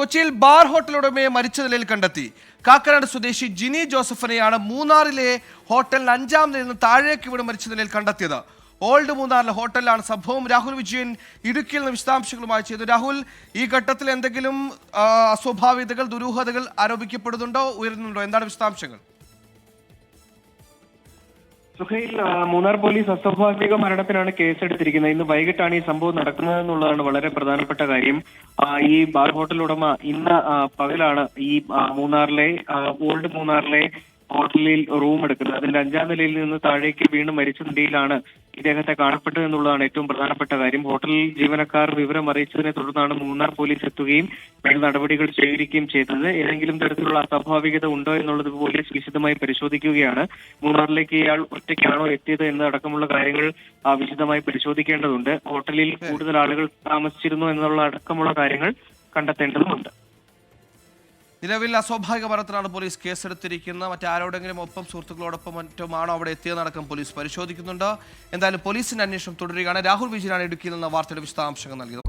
കൊച്ചിയിൽ bar hotel ഉടമയെ മരിച്ച നിലയിൽ കണ്ടെത്തി. കാക്കനാട് സ്വദേശി ജിനി ജോസഫിനെയാണ് മൂന്നാറിലെ ഹോട്ടലിൽ അഞ്ചാം നിലയിൽ നിന്ന് താഴേക്ക് വീണ് മരിച്ച നിലയിൽ കണ്ടെത്തിയത്. ഓൾഡ് മൂന്നാറിലെ ഹോട്ടലിലാണ് സംഭവം. രാഹുൽ വിജയൻ ഇടുക്കിയിൽ നിന്ന് വിശദാംശങ്ങളുമായി ചെയ്തു. രാഹുൽ ഈ ഘട്ടത്തിൽ എന്തെങ്കിലും അസ്വാഭാവികതകൾ ദുരൂഹതകൾ ആരോപിക്കപ്പെടുന്നുണ്ടോ ഉയരുന്നുണ്ടോ? എന്താണ് വിശദാംശങ്ങൾ? സുഹൈൽ മൂന്നാർ പോലീസ് അസ്വാഭാവിക മരണത്തിനാണ് കേസെടുത്തിരിക്കുന്നത് ഇന്ന് വൈകിട്ടാണ് ഈ സംഭവം നടക്കുന്നത് എന്നുള്ളതാണ് വളരെ പ്രധാനപ്പെട്ട കാര്യം. ഈ ബാർ ഹോട്ടൽ ഉടമ ഇന്ന് പകലാണ് ഈ മൂന്നാറിലെ ഓൾഡ് മൂന്നാറിലെ ഹോട്ടലിൽ റൂം എടുക്കുന്നത്. അതിന്റെ അഞ്ചാം നിലയിൽ നിന്ന് താഴേക്ക് വീണ് മരിച്ച നിലയിലാണ് ഇദ്ദേഹത്തെ കാണപ്പെട്ടത് എന്നുള്ളതാണ് ഏറ്റവും പ്രധാനപ്പെട്ട കാര്യം. ഹോട്ടലിൽ ജീവനക്കാർ വിവരം അറിയിച്ചതിനെ തുടർന്നാണ് മൂന്നാർ പോലീസ് എത്തുകയും വേണ്ട നടപടികൾ സ്വീകരിക്കുകയും ചെയ്തത്. ഏതെങ്കിലും തരത്തിലുള്ള അസ്വാഭാവികത ഉണ്ടോ എന്നുള്ളത് പോലീസ് വിശദമായി പരിശോധിക്കുകയാണ്. മൂന്നാറിലേക്ക് ഇയാൾ ഒറ്റയ്ക്കാണോ എത്തിയത് എന്നതടക്കമുള്ള കാര്യങ്ങൾ ആ, വിശദമായി പരിശോധിക്കേണ്ടതുണ്ട്. ഹോട്ടലിൽ കൂടുതൽ ആളുകൾ താമസിച്ചിരുന്നു എന്നുള്ള അടക്കമുള്ള കാര്യങ്ങൾ കണ്ടെത്തേണ്ടതുണ്ട് നിലവിൽ അസ്വാഭാവിക മരണത്തിലാണ് പോലീസ് കേസെടുത്തിരിക്കുന്നത്. മറ്റാരോടെങ്കിലും ഒപ്പം സുഹൃത്തുക്കളോടൊപ്പം മറ്റുമാണോ അവിടെ എത്തിയതടക്കം പോലീസ് പരിശോധിക്കുന്നുണ്ട്. എന്തായാലും പോലീസിന്റെ അന്വേഷണം തുടരുകയാണ്. രാഹുൽ വിജയനാണ് ഇടുക്കിയിൽ നിന്ന് വാർത്തയുടെ വിശദാംശങ്ങൾ നൽകിയത്.